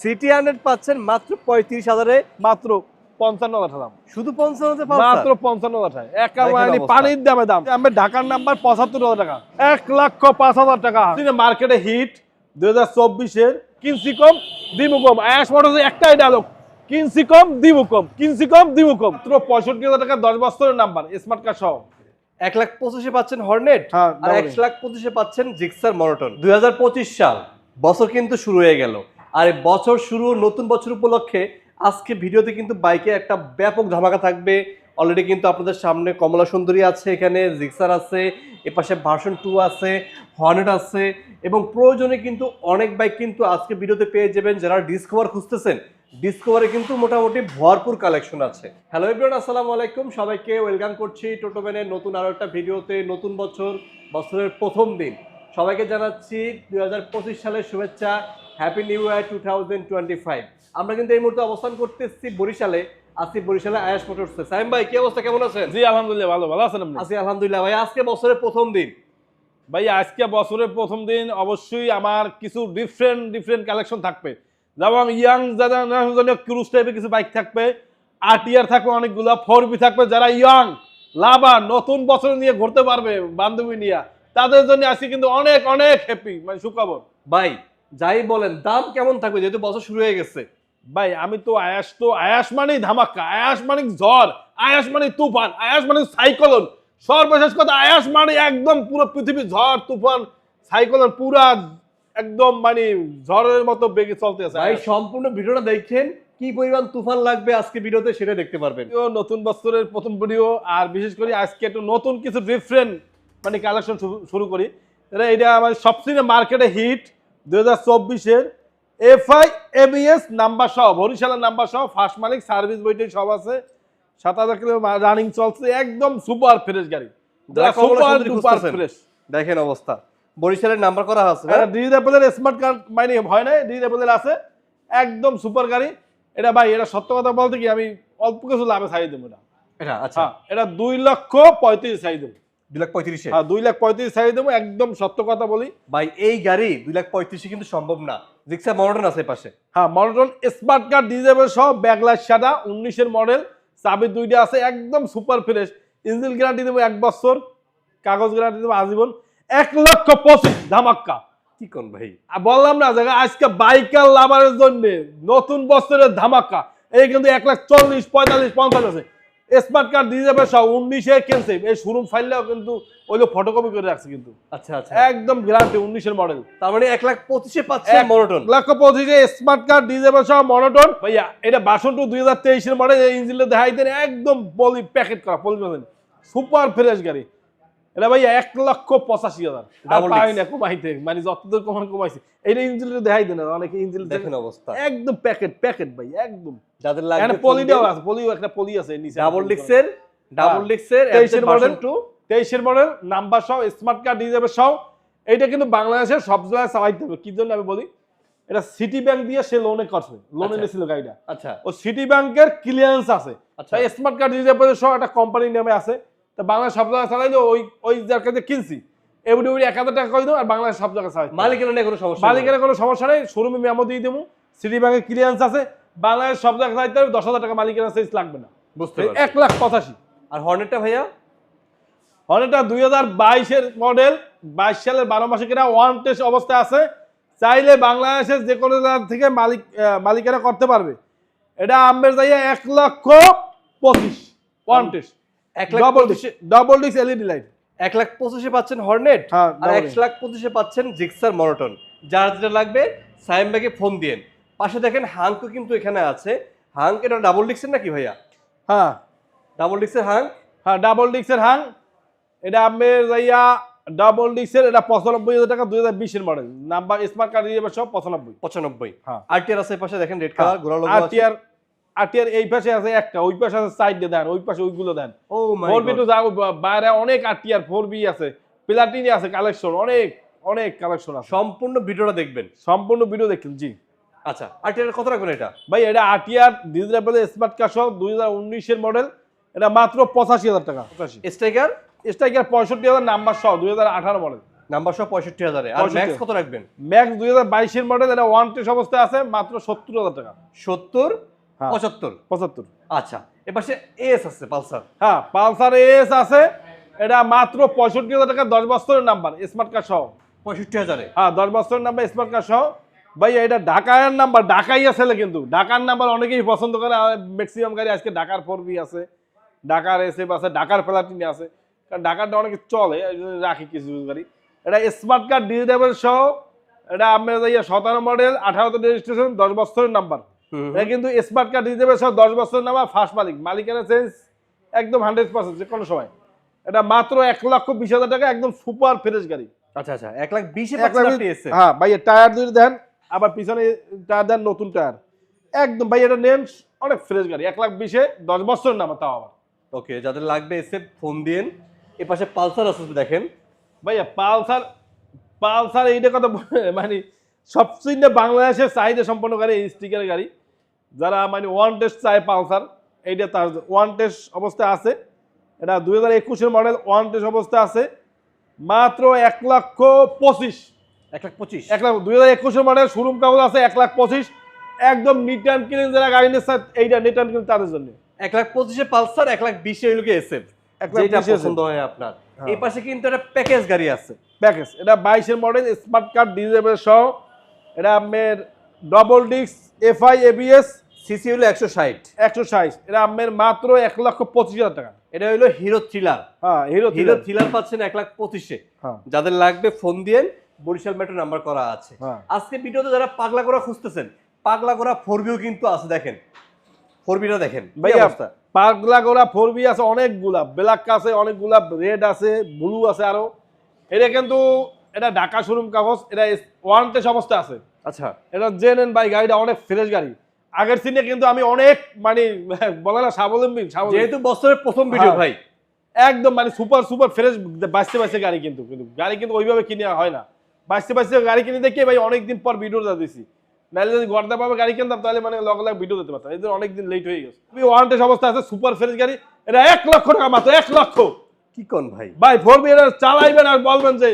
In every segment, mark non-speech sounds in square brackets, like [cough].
CT hundred পাচ্ছেন মাত্র পঁয়ত্রিশ হাজারে মাত্র পঞ্চান্ন লাখ দাম। শুধু পঞ্চান্নতে মাত্র পঞ্চান্ন। পানির দামে দাম। আমি ঢাকার নাম্বার পঁচাত্তর হাজার টাকা। এক লক্ষ পাঁচ হাজার টাকা। মার্কেটে হিট দুই হাজার চব্বিশের কিনসি কম দিমু কম। আয়াস মোটরস একটাই ডায়লগ কিনসি কম দিমু কম। কিনসি কম দিমু কম। মাত্র পঁয়ষট্টি হাজার টাকা দশ বছরের নাম্বার স্মার্ট কার্ড সহ। এক লাখ পঁচিশে পাচ্ছেন হর্নেট হ্যাঁ, আর এক লাখ পঁচিশে পাচ্ছেন জিক্সার মনোটন দুই হাজার পঁচিশ সাল বছর কিন্তু শুরু হয়ে গেল। আর বছর শুরু, নতুন বছর উপলক্ষে আজকে ভিডিওতে কিন্তু বাইকে একটা ব্যাপক ধামাকা থাকবে। অলরেডি কিন্তু আপনাদের সামনে কমলা সুন্দরী আছে, এখানে জিক্সার আছে এপাশে ভার্সন টু আছে হর্নেট আছে এবং প্রয়োজনে কিন্তু অনেক বাইক কিন্তু আজকে ভিডিওতে পেয়ে যাবেন যারা ডিসকভার খুঁজতেছেন। ডিসকভারে কিন্তু মোটামুটি ভরপুর কালেকশন আছে। হ্যালো এভরিওয়ান আসসালামু আলাইকুম। সবাইকে ওয়েলকাম করছি টোটো টোটোম্যানের নতুন আরও একটা ভিডিওতে নতুন বছর, বছরের প্রথম দিন। সবাইকে জানাচ্ছি দু হাজার পঁচিশ সালের শুভেচ্ছা। Happy new year two thousand twenty five আমরা কিন্তু এই মুহূর্তে অবস্থান করতেছি বরিশালে। আছি বরিশালে আয়াস মোটরসে সাইম ভাই কি অবস্থা? কেমন আছেন? জি আলহামদুলিল্লাহ ভালো। ভালো আছেন আপনি? আছি আলহামদুলিল্লাহ। ভাই আজকে বছরের প্রথম দিন। ভাই আজকে বছরের প্রথম দিন অবশ্যই আমার কিছু ডিফারেন্ট ডিফারেন্ট কালেকশন থাকবে। যেমন ইয়াং যারা ক্রুজ টাইপের কিছু বাইক থাকবে। আরটিআর থাকবে অনেকগুলো। ফোর বি থাকবে। যারা ইয়াং লাভা নতুন বছর নিয়ে ঘুরতে পারবে বান্ধবী নিয়ে তাদের জন্য আজকে কিন্তু অনেক অনেক হ্যাপি মানে সুখবর। ভাই যাই বলেন দাম কেমন থাকবে? যেহেতু বছর শুরু হয়ে গেছে। ভাই আমি তো আয়াস তো আয়াস মানেই ধামাক্কা আয়াস মানে ঝড় আয়াস মানে তুফান আয়াস মানে সাইক্লোন। সর্বশেষ কথা আয়াস মানে একদম পুরো পৃথিবী ঝড় তুফান সাইক্লোন পুরা একদম মানে ঝড়ের মতো বেগে চলতে আছে ভাই সম্পূর্ণ ভিডিওটা দেখেন কি পরিমাণ তুফান লাগবে আজকে ভিডিওতে সেটা দেখতে পারবেন। নতুন বছরের প্রথম ভিডিও আর বিশেষ করে আজকে একটু নতুন কিছু ডিফারেন্ট মানে কালেকশন শুরু করি। এটা এটা আমার সবচেয়ে মার্কেটে হিট দুই হাজার চব্বিশের এফআই এবিএস নাম্বার সহ বরিশালের নাম্বার সহ ফার্স্ট মালিক সার্ভিস বইটাই সব আছে। সাত হাজার কিলো রানিং চলছে একদম সুপার ফ্রেশ গাড়ি। সুপার। ফ্রেশ দেখেন অবস্থা। বরিশালের নাম্বার করা আছে না? ডিজেবলের স্মার্ট কার্ড মানে হয় না ডিজেবলের আছে একদম সুপার গাড়ি। এটা ভাই এটা সত্য কথা বলতে কি আমি অল্প কিছু লাভে ছাড়িয়ে দেবো এটা। এটা আচ্ছা। হ্যাঁ এটা দুই লক্ষ পঁয়ত্রিশ ছাড়িয়ে দেবো। দুই লাখ পঁয়ত্রিশে। হ্যাঁ দুই লাখ পঁয়ত্রিশ ছাড়িয়ে দেবো একদম সত্য কথা বলি। ভাই এই গাড়ি দুই লাখ পঁয়ত্রিশে কিন্তু সম্ভব না। রিক্সা মনোটন আছে পাশে। হ্যাঁ মনোটন স্মার্ট কার্ড ডিজেবল সহ সাদা উনিশের মডেল চাবি দুইটা আছে একদম সুপার ফ্রেশ ইঞ্জিন গ্যারান্টি দেবো এক বছর কাগজ গ্যারান্টি দেবো আজীবন এক লক্ষ পঁচিশ ধামাক্কা। কি কোন ভাই? বললাম না আজকে বাইকার লাভারের জন্য নতুন বছরের ধামাক্কা। এই কিন্তু এক লাখ চল্লিশ পঁয়তাল্লিশ পঞ্চাশ আছে। স্মার্ট কার্ড দিয়ে যাবে সব উনিশে কিনছে? এই শোরুম ফাইলটাও কিন্তু ওই যে ফটোকপি করে রাখছে কিন্তু। আচ্ছা আচ্ছা। একদম গ্যারান্টি উনিশের মডেল তার মানে এক লাখ পঁচিশে পাচ্ছে মনোটন লাখ পঁচিশে স্মার্ট কার্ড দিয়ে যাবে সব মনোটন ভাইয়া এটা বাসন টু দুই হাজার তেইশের মডেল ইঞ্জিনটা দেখাই দেন একদম পলি প্যাকেট করা পলি সুপার ফ্রেশ গাড়ি। এটা ভাইয়া এক লক্ষ পঁচাশি হাজার। পাই না কমাইতে মানে যতদূর কমান কমাইছে। এইটা ইঞ্জিনটা দেখাই দেন অনেকে ইঞ্জিন দেখেন অবস্থা। একদম প্যাকেট প্যাকেট ভাই একদম। যাদের এখানে পলিটাও আছে পলিও একটা পলি আছে নিচে। ডাবল ডিক্সের ডাবল ডিক্সের তেইশের মডেল টু তেইশের মডেল নাম্বার সহ স্মার্ট কার্ড দিয়ে যাবে সহ। এইটা কিন্তু বাংলাদেশের সব জায়গায় চালাইতে হবে। কি জন্য আমি বলি? এটা সিটি ব্যাংক দিয়ে সে লোনে করছে লোনে। নিয়েছিল গাড়িটা। আচ্ছা। ও সিটি ব্যাংকের ক্লিয়ারেন্স আছে। আচ্ছা। স্মার্ট কার্ড দিয়ে যাবে সহ একটা কোম্পানির নামে আছে। তা বাংলাদেশ সব জায়গায় চালাইলে ওই ওই যার কাছে কিনছি ওই এক হাজার টাকা করে দেবো আর বাংলাদেশ সব জায়গায় চালাই মালিকের নিয়ে কোনো সমস্যা নেই। মালিকের কোনো সমস্যা নেই শোরুমে মেমো দিয়ে দেবো সিটি ব্যাংকের ক্লিয়ারেন্স আছে বাংলাদেশ সব জায়গায় চালাইতে হবে দশ হাজার টাকা মালিকের কাছে লাগবে না। বুঝতে এক লাখ পঁচাশি। আর হর্নেটটা ভাইয়া? হর্নেটা দুই হাজার বাইশের মডেল বাইশ সালের বারো মাসে কিনা ওয়ান টেস্ট অবস্থায় আছে চাইলে বাংলাদেশের যে কোনো জায়গা থেকে মালিক মালিকেরা করতে পারবে। এটা আমের যাইয়া এক লক্ষ পঁচিশ ওয়ান টেস্ট এক লাখ ডবল পঁচিশে ডিস্ক এলইডি লাইট এক লাখ পঁচিশে পাচ্ছেন হর্নেট হ্যাঁ আর এক লাখ পঁচিশে পাচ্ছেন জিক্সার মনোটন যার যেটা লাগবে সাইম ব্যাগে ফোন দিয়েন। পাশে দেখেন হাঙ্কও কিন্তু এখানে আছে। হাঙ্ক এটা ডাবল নাকি ভাইয়া? হ্যাঁ। ডাবল হাঙ্ক হ্যাঁ ডাবল ডিস্কের হাং এটা যাইয়া ডাবল ডিস্কের এটা পঁচানব্বই হাজার টাকা দুই হাজার বিশের মডেল নাম্বার স্মার্ট কার্ড দিয়ে সব পঁচানব্বই। পঁচানব্বই। হ্যাঁ। আরটিআর আছে পাশে দেখেন রেড কালার আরটিআর এই পাশে আছে একটা ওই পাশে আছে সাইড দেন ওই পাশে ওইগুলো দেন। ফোর বি যাও বাইরে অনেক আরটিআর ফোর বি আছে। প্লাটিনি আছে কালেকশন অনেক অনেক কালেকশন আছে। সম্পূর্ণ ভিডিওটা দেখবেন। সম্পূর্ণ ভিডিও দেখুন জি। আচ্ছা আরটিআর কত রাখবেন এটা? ভাই এটা আরটিআর ডিজিটাল স্মার্ট সহ দুই হাজার উনিশের মডেল এটা মাত্র পঁচাশি হাজার টাকা পঁচাশি। স্ট্রাইকার স্ট্রাইকার পঁয়ষট্টি হাজার নাম্বার সহ দুই হাজার আঠারো মডেল নাম্বার সহ পঁয়ষট্টি হাজারে। আর ম্যাক্স কত রাখবেন? ম্যাক্স দুই হাজার বাইশের মডেল এটা ওয়ান টেস্ট অবস্থায় আছে মাত্র সত্তর হাজার টাকা। সত্তর। পঁচাত্তর। পঁচাত্তর। আচ্ছা এপাশে এস আছে পালসার। হ্যাঁ পালসার এস আছে এটা মাত্র পঁয়ষট্টি হাজার টাকা দশ বছরের নাম্বার স্মার্ট কার্ড সহ। পঁয়ষট্টি হাজারে। হ্যাঁ দশ বছরের নাম্বার স্মার্ট কার্ড সহ। ভাই এটা ঢাকার নাম্বার ঢাকাই আছে কিন্তু। ঢাকার নাম্বার অনেকেই পছন্দ করে ম্যাক্সিমাম গাড়ি আজকে ঢাকার ফোর বি আছে ঢাকার এসএফ আছে ঢাকার প্লাটিনি আছে। কারণ ঢাকারটা অনেকে চলে রাখি কিছু কিছু গাড়ি। এটা স্মার্ট কার্ড ডিজিটেবল সহ এটা আপনার সতেরো মডেল আঠারোতে রেজিস্ট্রেশন দশ বছরের নাম্বার এটা কিন্তু স্মার্ট কার্ড ডিজিটেবল সহ দশ বছরের নাম্বার ফার্স্ট মালিক। মালিকের চেঞ্জ একদম হান্ড্রেড পার্সেন্ট যে কোনো সময়। এটা মাত্র এক লক্ষ বিশ হাজার টাকা একদম সুপার ফ্রেশ গাড়ি। আচ্ছা আচ্ছা এক লাখ বিশে হ্যাঁ ভাই টায়ার যদি দেন আবার পিছনে টায়ার দেন নতুন টায়ার একদম ভাই এটা নেম অনেক ফ্রেশ গাড়ি। এক লাখ বিশে দশ বছর নামা তাও আবার। ওকে যাদের লাগবে এসে ফোন দিন পালসার আছে দেখেন। ভাইয়া পালসার পালসার এইটা কথা মানে সবচেয়ে বাংলাদেশের চাহিদা সম্পন্ন গাড়ি এই স্টিকারের গাড়ি। যারা মানে ওয়ান টেস্ট চায় পালসার এইটা তার ওয়ান টেস্ট অবস্থায় আছে। এটা দুই হাজার একুশের মডেল ওয়ান টেস্ট অবস্থায় আছে। মাত্র এক লক্ষ পঁচিশ। এক লাখ পঁচিশ। এক লাখ দুই হাজার একুশের মডেল শোরুম কাগজ আছে এক লাখ পঁচিশ। একদম নিট অ্যান্ড ক্লিন যারা গাড়ি নিচ্ছে এইটা নিট অ্যান্ড ক্লিন তাদের জন্য। এক লাখ পঁচিশে পালসার এক লাখ বিশে হইলকে এসে এক লাখ যেটা পছন্দ হয় আপনার। হ্যাঁ। এই পাশে কিন্তু একটা প্যাকেজ গাড়ি আছে। প্যাকেজ এটা বাইশের মডেল স্মার্ট কার্ড ডিজেবল সহ। এটা আপনার double disc FI ABS CC হলো একশো ষাট। একশো সাইজ এটা আপনার মাত্র এক লক্ষ পঁচিশ হাজার টাকা। এটা হলো হিরো থ্রিলার। হ্যাঁ হিরো হিরো থ্রিলার। পাচ্ছেন এক লাখ পঁচিশে। হ্যাঁ। যাদের লাগবে ফোন দিয়েন বরিশাল মেট্রো নাম্বার করা আছে। হ্যাঁ। আজকে ভিডিওতে যারা পাগলা করা খুঁজতেছেন পাগলা করা ফোর ভিউ কিন্তু আছে দেখেন। ফোর ভিটা দেখেন ভাইয়া পাগলা গোলা ফোর বি আছে অনেকগুলা। ব্ল্যাক আছে অনেকগুলা রেড আছে ব্লু আছে আরও। এটা কিন্তু এটা ঢাকা শোরুম কাগজ এটা ওয়ান টেস্ট অবস্থা আছে। আচ্ছা এটা জেনেন ভাই গাড়িটা অনেক ফ্রেশ গাড়ি। আগের সিনে কিন্তু আমি অনেক মানে বলে না স্বাবলম্বী যেহেতু বছরের প্রথম ভিডিও হ্যাঁ। ভাই। একদম মানে সুপার সুপার ফ্রেশ বাঁচতে বাঁচতে গাড়ি কিন্তু কিন্তু গাড়ি কিন্তু ওইভাবে কিনে হয় না। বাঁচতে বাঁচতে গাড়ি কিনে দেখে ভাই অনেকদিন পর ভিডিও দিছি নাহলে যদি গর্দা পাবে গাড়ি কিনতাম তাহলে মানে লগ লাগ ভিডিও দিতে পারতাম। এদের অনেকদিন লেট হয়ে গেছে। তুমি ওয়ান টেস্ট অবস্থা আছে সুপার ফ্রেশ গাড়ি। এটা এক লক্ষ টাকা মাত্র এক লক্ষ। কি কোন ভাই? ভাই ফোর বি চালাইবেন আর বলবেন যে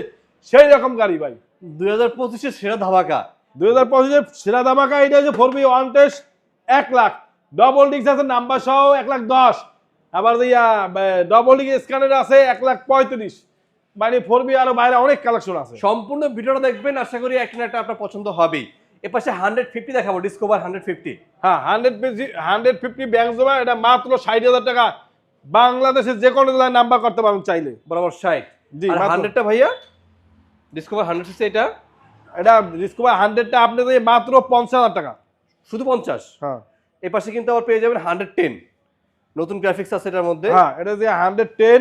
সেই রকম গাড়ি ভাই। দুই হাজার পঁচিশের সেরা ধামাকা। দুই হাজার পঁচিশের সেরা দামাকা এটা হচ্ছে ফোর বি ওয়ান টেস্ট এক লাখ। ডবল ডিস্ক আছে নাম্বার সহ এক লাখ দশ। আবার ইয়া ডবল ডিস্ক স্ক্যানার আছে এক লাখ পঁয়ত্রিশ। মানে ফোর বি আরও বাইরে অনেক কালেকশন আছে। সম্পূর্ণ ভিডিওটা দেখবেন আশা করি একটা একটা আপনার পছন্দ হবেই। এ পাশে হান্ড্রেড ফিফটি দেখাবো ডিসকভার হান্ড্রেড ফিফটি হ্যাঁ হান্ড্রেড হান্ড্রেড ফিফটি ব্যাংক জমা এটা মাত্র ষাট হাজার টাকা। বাংলাদেশের যে কোনো জেলায় নাম্বার করতে পারবেন চাইলে। বরাবর ষাট। জি, হান্ড্রেডটা ভাইয়া ডিসকভার হান্ড্রেড সিসি এটা ডিসকভার হান্ড্রেডটা আপনি দিয়ে মাত্র পঞ্চাশ হাজার টাকা। শুধু পঞ্চাশ? হ্যাঁ। এ পাশে কিন্তু আবার পেয়ে যাবেন হান্ড্রেড টেন নতুন গ্রাফিক্স আছে এটার মধ্যে। হ্যাঁ এটা যে হান্ড্রেড টেন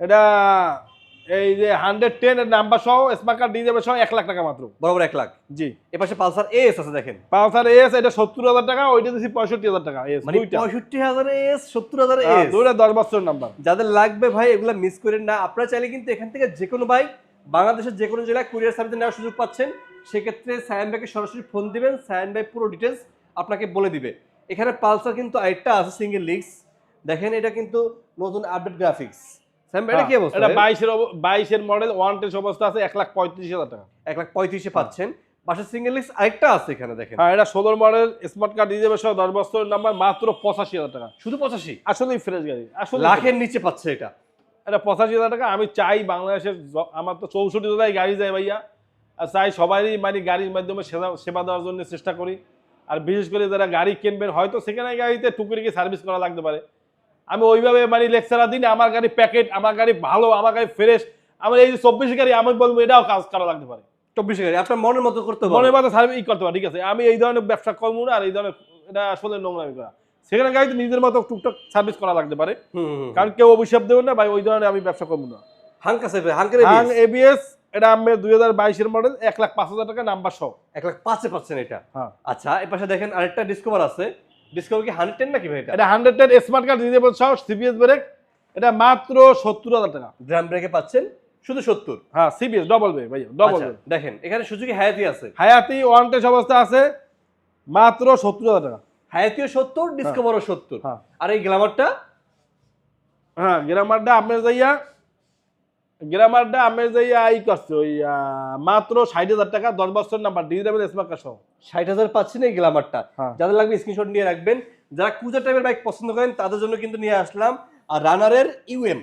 এটা এই যে হান্ড্রেড টেন এর নাম্বার সহ স্মার্ট কার্ড যাবে সহ এক লাখ টাকা মাত্র। বরাবর এক লাখ। জি। এ পাশে পালসার এস আছে দেখেন। পালসার এস এটা সত্তর হাজার টাকা ওইটা দিচ্ছি পঁয়ষট্টি হাজার টাকা এস মানে পঁয়ষট্টি হাজার এস সত্তর হাজার হ্যাঁ, এস দুইটা দশ বছর নাম্বার যাদের লাগবে ভাই এগুলো মিস করেন না। আপনারা চাইলে কিন্তু এখান থেকে যে কোনো বাইক বাংলাদেশের যে কোনো জেলায় কুরিয়ার সার্ভিসে নেওয়ার সুযোগ পাচ্ছেন সেক্ষেত্রে সায়ান ভাইকে সরাসরি ফোন দিবেন সায়ান ভাই পুরো ডিটেলস আপনাকে বলে দিবে। এখানে পালসার কিন্তু আরেকটা আছে সিঙ্গেল লিক্স দেখেন এটা কিন্তু নতুন আপডেট গ্রাফিক্স এটা হ্যাঁ? বাইশের বাইশের মডেল ওয়ান টেস্ট অবস্থা আছে এক লাখ পঁয়ত্রিশ হাজার টাকা। এক লাখ পঁয়ত্রিশে পাচ্ছেন। পাশে সিঙ্গেল লিক্স আরেকটা আছে এখানে দেখেন। হ্যাঁ এটা ষোলোর মডেল স্মার্ট কার্ড দিয়ে যাবে সহ দশ বছরের নাম্বার মাত্র পঁচাশি হাজার টাকা। শুধু পঁচাশি? আসলেই ফ্রেশ গাড়ি আসলে লাখের নিচে পাচ্ছে এটা। এটা পঁচাশি হাজার টাকা আমি চাই বাংলাদেশের আমার তো চৌষট্টি জেলায় গাড়ি যায় ভাইয়া। আর চাই সবারই মানে গাড়ির মাধ্যমে সেবা সেবা দেওয়ার জন্য চেষ্টা করি। আর বিশেষ করে যারা গাড়ি কিনবেন হয়তো সেখানে গাড়িতে টুকুরিকে সার্ভিস করা লাগতে পারে। আমি ওইভাবে মানে লেকচারার দিন আমার গাড়ি প্যাকেট আমার গাড়ি ভালো আমার গাড়ি ফ্রেশ আমার এই যে চব্বিশ গাড়ি আমি বলব এটাও কাজ করা লাগতে পারে। চব্বিশে গাড়ি আপনার মনের মতো করতে মনে পারেন মতো সার্ভিস ই করতে পারে ঠিক আছে। আমি এই ধরনের ব্যবসা করব না আর এই ধরনের এটা আসলে নোংরামি করা। সেখানে গাড়িতে নিজের মতো টুকটাক সার্ভিস করা লাগতে পারে। কারণ কেউ অভিশাপ দেবে না ভাই ওই ধরনের আমি ব্যবসা করব না। হাঙ্কা সেফে হাঙ্কের হাং এবিএস এটা আমি দুই হাজার বাইশের মডেল এক লাখ পাঁচ হাজার টাকা নাম্বার সহ। এক লাখ পাঁচে পাচ্ছেন এটা? হ্যাঁ। আচ্ছা পাশে দেখেন আরেকটা ডিসকভার আছে। ডিসকভার কি হান্ড্রেড টেন নাকি ভাই এটা? এটা হান্ড্রেড টেন স্মার্ট কার্ড রিজেবল সহ সিবিএস ব্রেক এটা মাত্র সত্তর হাজার টাকা। ড্রাম ব্রেকে পাচ্ছেন? শুধু সত্তর? হ্যাঁ সিবিএস ডবল বে ভাই ডবল আচ্ছা, দেখেন এখানে সুযোগী হায়াতি আছে। হায়াতি ওয়ান টেস্ট অবস্থা আছে মাত্র সত্তর হাজার টাকা। হায়াতিও সত্তর ডিসকভারও সত্তর। হ্যাঁ। আর এই গ্লামারটা হ্যাঁ গ্রামারটা আপনার যাইয়া গ্রামারটা আমি যে ই করছি ওই মাত্র ষাট হাজার টাকা দশ বছর নাম্বার ডিজিটাল স্মার্ট কার্ড সহ। ষাট হাজার পাচ্ছেন এই গ্লামারটা হ্যাঁ। যাদের লাগবে স্ক্রিনশট নিয়ে রাখবেন। যারা কুজার টাইপের বাইক পছন্দ করেন তাদের জন্য কিন্তু নিয়ে আসলাম আর রানারের ইউএম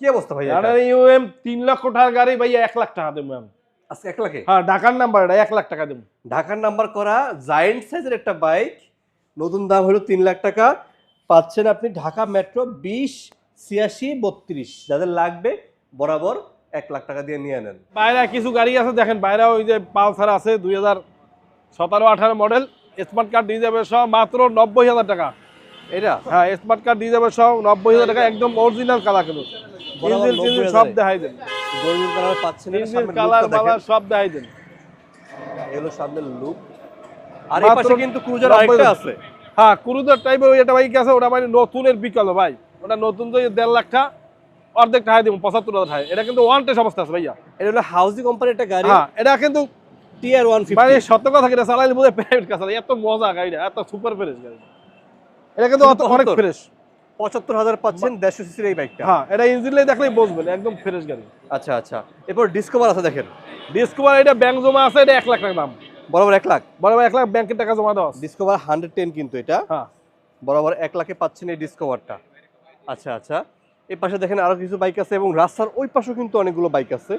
কি অবস্থা ভাই আর ইউএম তিন লক্ষ টাকার গাড়ি ভাই এক লাখ টাকা দেবো আমি। আজকে এক লাখে? হ্যাঁ ঢাকার নাম্বার এটা এক লাখ টাকা দেবো। ঢাকার নাম্বার করা জায়েন্ট সাইজের একটা বাইক নতুন দাম হলো তিন লাখ টাকা। পাচ্ছেন আপনি ঢাকা মেট্রো বিশ ছিয়াশি বত্রিশ। যাদের লাগবে বরাবর এক লাখ টাকা দিয়ে নিয়ে নেন। বাইরে কিছু গাড়ি আছে দেখেন বাইরে ওই যে পালসার আছে দুই হাজার সতেরো আঠারো মডেল স্মার্ট কার্ড দিয়ে যাবে সহ মাত্র নব্বই হাজার টাকা। এটা? হ্যাঁ স্মার্ট কার্ড দিয়ে যাবে সব নব্বই হাজার টাকা একদম অরিজিনাল কালার কিন্তু। ইঞ্জিন টিঞ্জিন সব দেখাই দেন। কালার ইঞ্জিন কালার মালার সব দেখাই দেন। এগুলো সামনের লুক আর এই পাশে কিন্তু ক্রুজার আরেকটা আছে। হ্যাঁ ক্রুজার টাইপের ওই একটা বাইক আছে ওটা মানে নতুনের বিকল্প ভাই। ওটা নতুন তো দেড় লাখ টাকা অর্ধেক টাকা দিব পঁচাত্তর হাজার টাকা এটা কিন্তু ওয়ান টেস্ট অবস্থা আছে ভাইয়া। এটা হলো হাউজি কোম্পানির একটা গাড়ি। হ্যাঁ এটা কিন্তু টিআর ওয়ান মানে সত্য কথা চালাইলে বোধহয় প্রাইভেট কাজ এত মজা গাড়িটা এত সুপার ফ্রেশ গাড়ি। এটা কিন্তু অত অনেক ফ্রেশ পঁচাত্তর হাজার পাচ্ছেন দেড়শো সিসির এই বাইকটা। হ্যাঁ এটা ইঞ্জিনলে দেখলেই বুঝবেন একদম ফ্রেশ গাড়ি। আচ্ছা আচ্ছা। এরপর ডিসকভার আছে দেখেন। ডিসকভার এটা ব্যাংক জমা আছে এটা এক লাখ টাকা দাম। বরাবর এক লাখ। বরাবর এক লাখ ব্যাংকের টাকা জমা দেওয়া ডিসকভার হান্ড্রেড টেন কিন্তু এটা। হ্যাঁ। বরাবর এক লাখে পাচ্ছেন এই ডিসকভারটা আচ্ছা আচ্ছা। এই পাশে দেখেন আরও কিছু বাইক আছে এবং রাস্তার ওই পাশেও কিন্তু অনেকগুলো বাইক আছে।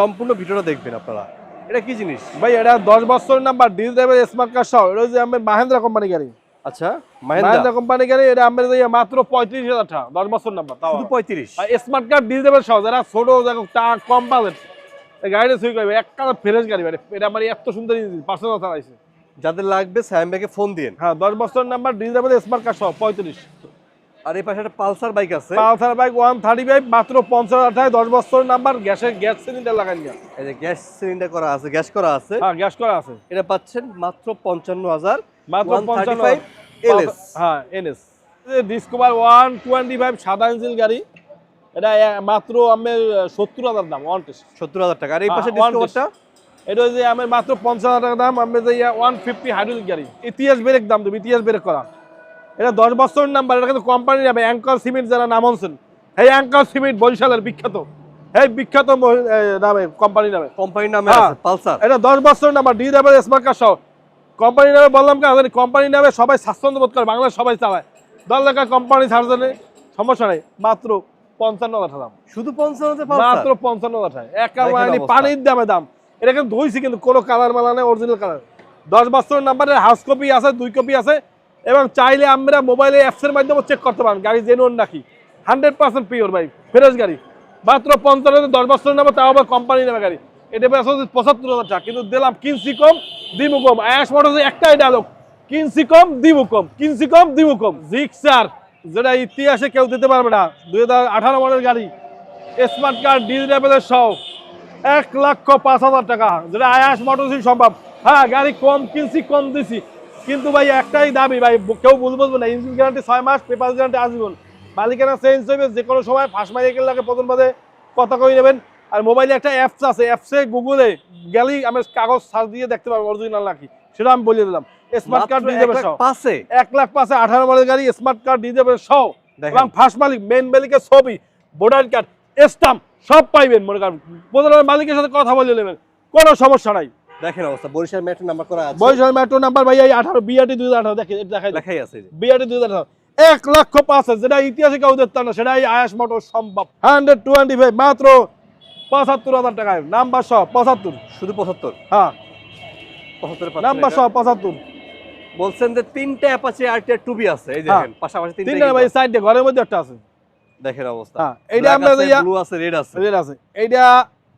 সম্পূর্ণ ভিডিওটা দেখবেন আপনারা। এটা কি জিনিস? ভাই এটা দশ বছর নাম্বার ডিজিটাল স্মার্ট কার্ড সহ। এটা হচ্ছে আমার মাহেন্দ্রা কোম্পানি গাড়ি। আচ্ছা মাহেন্দ্রা কোম্পানি গাড়ি এটা আমার মাত্র পঁয়ত্রিশ হাজার টাকা। দশ বছর নাম্বার তাও। শুধু পঁয়ত্রিশ? স্মার্ট কার্ড ডিজিটাল সহ যারা ছোট টাকা কম এই গাড়িটা সুই করবে এক কালার ফ্রেশ গাড়ি মানে এটা আমার এত সুন্দর পার্সোনাল চালাইছে। যাদের লাগবে স্যাম ব্যাগে ফোন দিন হ্যাঁ দশ বছর নাম্বার ডিজিটাল স্মার্ট কার্ড সহ পঁয়ত্রিশ। আর এই পাশে একটা পালসার বাইক আছে। Pulsar bike one thirty five মাত্র পঞ্চাশ টাকায় দশ বছর নাম্বার গ্যাসের গ্যাস সিলিন্ডার লাগাই না এই যে গ্যাস সিলিন্ডার করা আছে গ্যাস করা আছে। হ্যাঁ গ্যাস করা আছে। এটা পাচ্ছেন মাত্র পঞ্চান্ন হাজার মাত্র পঞ্চান্ন 135 LS হ্যাঁ NS Discover one twenty five সাদা ইঞ্জিন গাড়ি। এটা মাত্র আমার সত্তর হাজার দাম ওয়ান টেস্ট সত্তর হাজার টাকা। আর এই পাশে হ্যাঁ, one ডিসকভারটা এটা যে আমার মাত্র পঞ্চাশ হাজার টাকা দাম আমি যে ওয়ান ফিফটি হাইড্রোলিক গাড়ি। ইতিহাস ব্রেক দাম দেবে ইতিহাস ব্রেক করা। এটা দশ বছর নাম্বার এটা কিন্তু কোম্পানি যাবে অ্যাঙ্কর সিমেন্ট যারা নাম আনছেন। এই অ্যাঙ্কর সিমেন্ট বরিশালের বিখ্যাত। এই বিখ্যাত নামে কোম্পানি নামে কোম্পানির নামে হ্যাঁ। পালসার। এটা দশ বছর number D double smart card সহ। কোম্পানি নামে বললাম কেন কোম্পানি নামে সবাই স্বাচ্ছন্দ্য বোধ করে বাংলাদেশ সবাই চালায়। দশ টাকা কোম্পানি ছাড়জনে সমস্যা নেই। মাত্র পঞ্চান্ন টাকা দাম শুধু পঞ্চান্ন মাত্র পঞ্চান্ন এক কালার পানির দামে দাম। এটা কিন্তু ধুইছি কিন্তু কোনো কালার মালা নেই অরিজিনাল কালার। দশ নাম্বারের কপি আছে দুই কপি আছে এবং চাইলে আমরা মোবাইলে অ্যাপসের মাধ্যমে চেক করতে পারেন। গাড়ি জেনুন নাকি? হান্ড্রেড পার্সেন্ট পিওর ভাই ফ্রেশ গাড়ি। মাত্র পঞ্চান্ন দশ বছর নামে তাও আবার কোম্পানি নামে গাড়ি। এটা পঁচাত্তর হাজার টাকা কিন্তু দিলাম কিনছি কম দিমু কম। আয়াস মোটরসে একটাই ডায়লগ কিনছি কম দিমু কম কিনছি কম দিমু কম। জিক্সার যেটা ইতিহাসে কেউ দিতে পারবে না। দুই হাজার আঠারো মডেল গাড়ি স্মার্ট কার্ড ডিজিটাল সহ এক লক্ষ পাঁচ হাজার টাকা, যেটা আয়াস মোটরসই সম্ভব। হ্যাঁ গাড়ি কম কিনছি, কম দিছি। কিন্তু ভাই, একটাই দাবি, ভাই, কেউ বুঝব না। ইঞ্জিন গ্যারান্টি ছয় মাস পেপার গ্যারান্টি আসবেন মালিকানা চেঞ্জ হইবে, যে কোনো সময় ফার্স্ট মাইকেল লাগে প্রথম বাদে কথা কই নেবেন। আর মোবাইলে একটা অ্যাপস আছে অ্যাপসে গুগলে গেলেই আমি কাগজ সার্চ দিয়ে দেখতে পাবো অরিজিনাল নাকি। সেটা আমি বলে দিলাম। স্মার্ট কার্ড দিয়ে দেবে সহ পাশে এক লাখ পাঁচে আঠারো মডেল গাড়ি স্মার্ট কার্ড দিয়ে দেবে সহ দেখেন। এবং ফার্স্ট মালিক মেন মালিকের ছবি ভোটার কার্ড স্টাম্প সব পাইবেন মনে করেন। প্রধান মালিকের সাথে কথা বলে নেবেন কোনো সমস্যা নাই। দেখেন অবস্থা বরিশাল মেট্রো নাম্বার করা আছে। বয়স মেট্রো নাম্বার ভাই এই আঠারো বিআরটি দুই হাজার আঠারো দেখে দেখাই আছে বিআরটি দুই হাজার এক লক্ষ পাঁচ হাজার, যেটা ইতিহাসে কেউ দেখতাম না সেটা এই আয়াস মোটর সম্ভব। হান্ড্রেড টোয়েন্টি ফাইভ মাত্র পঁচাত্তর হাজার টাকায়। নাম্বার সহ পঁচাত্তর। শুধু পঁচাত্তর? হ্যাঁ। নাম্বার সহ পঁচাত্তর। বলছেন যে তিনটা অ্যাপাচি আরটিআর টুবি আছে এই হ্যাঁ। দেখেন পাশাপাশি তিনটা তিনটা ভাই সাইডে ঘরের মধ্যে একটা আছে। দেখেন অবস্থা। হ্যাঁ এইটা আমরা ব্লু আছে রেড আছে। রেড আছে। এইটা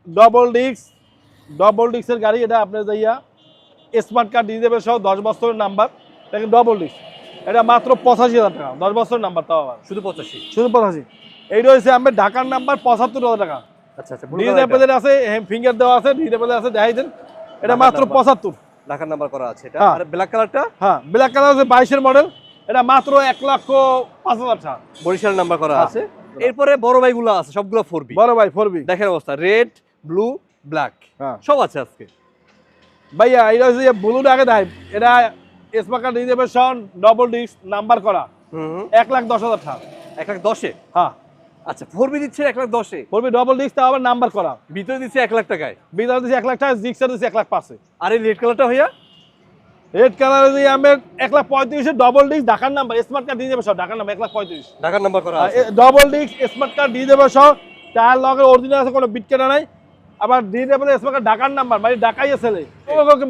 ডবল ডিস্ক ডবল ডিস্কের গাড়ি এটা আপনার যাইয়া স্মার্ট কার্ড দিয়ে দেবে সহ দশ বছরের নাম্বার দেখেন ডবল ডিস্ক এটা মাত্র পঁচাশি হাজার টাকা দশ বছরের নাম্বার তাও আবার। শুধু পঁচাশি? শুধু পঁচাশি। এইটা হচ্ছে আমার ঢাকার নাম্বার পঁচাত্তর হাজার টাকা। আচ্ছা আচ্ছা blue ডিজ আছে ফিঙ্গার দেওয়া আছে ডিজ আছে দেখাই দেন। এটা মাত্র। পঁচাত্তর। ঢাকার নাম্বার করা আছে এটা। হ্যাঁ। আর ব্ল্যাক কালারটা হ্যাঁ ব্ল্যাক কালার আছে বাইশের মডেল এটা মাত্র এক লক্ষ পাঁচ হাজার টাকা। বরিশাল নাম্বার করা হ্যাঁ। আছে। এরপরে বড় ভাইগুলো আছে সবগুলো ফোর বি বড় ভাই ফোরবি দেখেন অবস্থা রেড ব্লু ব্ল্যাক হ্যাঁ। সব আছে আজকে। ভাইয়া এটা হচ্ছে ব্লুর আগে দেয়। এটা ডিজ অ্যাপেল ডবল ডিস্ক নাম্বার করা। হুম হুম। এক লাখ দশ হাজার টাকা। এক লাখ দশে? হ্যাঁ। আচ্ছা ফোর বি দিচ্ছেন এক লাখ দশে? পড়বে ডবল ডিস্ক আবার নাম্বার করা ভিতরে দিচ্ছে এক লাখ টাকায়? বিদার দিচ্ছে এক লাখ টাকা জিক্সার দিচ্ছে এক লাখ পাঁচে। আর এই রেড কালারটা ভাইয়া? রেড কালার দিয়ে আমি এক লাখ পঁয়ত্রিশে ডবল ডিস্ক ঢাকার নাম্বার স্মার্ট কার্ড দিয়ে দেবে সব ঢাকার নাম্বার এক লাখ পঁয়ত্রিশ। ঢাকার নাম্বার করা ডবল ডিস্ক স্মার্ট কার্ড দিয়ে দেবে সব টায়ার লগের অরিজিনাল আছে কোনো বিট কেনা নাই। আবার দিয়ে দেবে স্মার্ট কার্ড ঢাকার নাম্বার মানে ঢাকাই ছেলে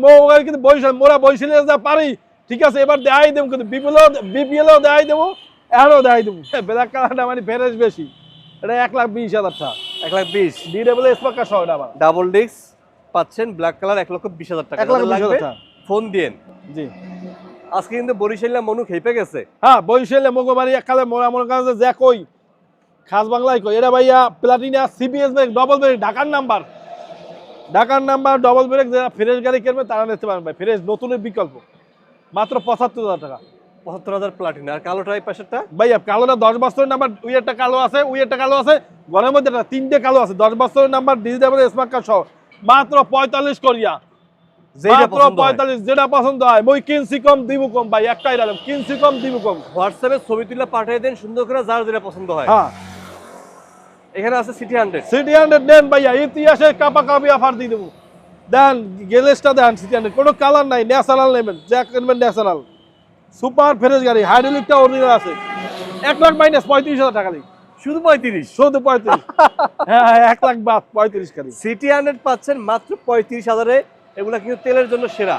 মোবাইল কিন্তু বৈশাল মোরা বৈশালে যা পারি। ঠিক আছে এবার দেখাই দেবো কিন্তু বিপিএলও বিপিএলও দেখাই দেবো এরও দেখাই দেবো। ব্ল্যাক কালারটা মানে ফেরেস বেশি। এটা এক লাখ বিশ হাজার টাকা। এক লাখ বিশ। দিয়ে দেবে স্মার্ট কার্ড সহ আবার। ডাবল ডিস্ক পাচ্ছেন ব্ল্যাক কালার এক লক্ষ বিশ হাজার টাকা। এক লাখ বিশ হাজার টাকা। ফোন দিয়েন। জি। আজকে কিন্তু বরিশাল্লা মনু খেপে গেছে। হ্যাঁ বৈশালে মগবাড়ি এককালে মোরা মনে করেন যে কই খাস বাংলায় কই। এটা ভাইয়া Platina CBS brake double brake ঢাকার নাম্বার ঢাকার নাম্বার ডবল ব্রেক যারা ফ্রেশ গাড়ি কিনবে তারা নিতে পারেন ভাই। ফ্রেশ নতুনের বিকল্প। মাত্র পঁচাত্তর হাজার টাকা। পঁচাত্তর হাজার প্লাটিন আর কালোটা পাশেরটা? ভাইয়া কালোটা দশ বছরের নাম্বার উই একটা কালো আছে উই একটা কালো আছে ঘরের মধ্যে তিনটে কালো আছে দশ বছরের নাম্বার ডিজিটাল স্মার্ট কার্ড সহ। মাত্র পঁয়তাল্লিশ করিয়া। যেটা মাত্র পঁয়তাল্লিশ যেটা পছন্দ হয় মই কিনছি কম দিব কম ভাই একটাই রাখলাম কিনছি কম দিব কম। হোয়াটসঅ্যাপে ছবি তুলে পাঠিয়ে দেন সুন্দর করে যার যেটা পছন্দ হয়। হ্যাঁ। এখানে আছে সিটি হান্ড্রেড সিটি হান্ড্রেড দেন ভাইয়া ইতিহাসে কাপা কাপি অফার দিয়ে দেবো। দেন গেলেসটা দেন সিটি হান্ড্রেড কোনো কালার নাই ন্যাশনাল নেবেন যা কিনবেন ন্যাচারাল সুপার ফ্রেশ গাড়ি হাইড্রোলিকটা অরিজিনাল আছে। এক লাখ মাইনাস পঁয়ত্রিশ হাজার টাকা শুধু পঁয়ত্রিশ? শুধু পঁয়ত্রিশ। [laughs] হ্যাঁ হ্যাঁ, এক লাখ বাদ পঁয়ত্রিশ গাড়ি। সিটি হান্ড্রেড পাচ্ছেন মাত্র পঁয়ত্রিশ হাজারে। এগুলা কিন্তু তেলের জন্য সেরা।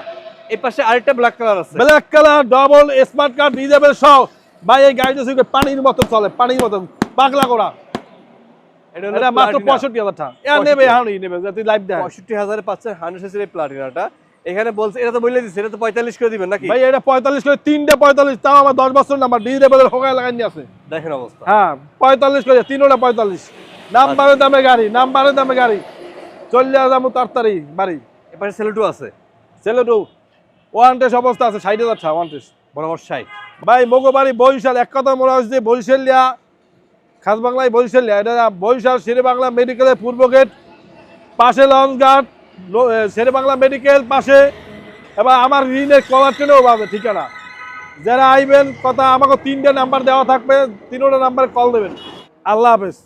এই পাশে আরেকটা ব্ল্যাক কালার আছে। Black colour double smart card যাবেন সব ভাই এই গাড়িটা শুধু পানির মতো চলে পানির মতো পাগলা করা এটা মাত্র। পঁয়ষট্টি হাজার টাকা। নেবে হ্যাঁ নেবে যদি লাইভ দেয় পঁয়ষট্টি হাজারে পাচ্ছেন হান্ড্রেড সিসির প্লাটিনাটা এখানে বলছে এটা তো বলে দিচ্ছে এটা তো পঁয়তাল্লিশ করে দিবেন নাকি? ভাই এটা পঁয়তাল্লিশ করে তিনটে পঁয়তাল্লিশ তাও আমার দশ বছর নাম্বার ডিজিটাল হোকায় লাগাই নিয়ে আছে। দেখেন অবস্থা। হ্যাঁ পঁয়তাল্লিশ করে তিনোটা পঁয়তাল্লিশ। নাম্বারের দামে গাড়ি নাম্বারের দামে গাড়ি। চললে যাব তাড়াতাড়ি বাড়ি। এপাশে সেলুটু আছে? ছেলে টু ওয়ান টেস্ট অবস্থা আছে ষাট হাজার ছা ওয়ান টেস্ট। বরাবর ষাট। ভাই মগবাড়ি বরিশাল এক কথা মনে হচ্ছে যে বরিশালিয়া খাস বাংলায় বরিশালিয়া এটা বরিশাল শেরে বাংলা মেডিকেলের পূর্ব গেট পাশে লঞ্চ ঘাট শেরে বাংলা মেডিকেল পাশে, এবার আমার ঋণের কলার ট্রেনেও পাবে ঠিকানা। যারা আইবেন, কথা আমাকে তিনটে নাম্বার দেওয়া থাকবে, তিনটে নাম্বারে কল দেবেন। আল্লাহ হাফেজ।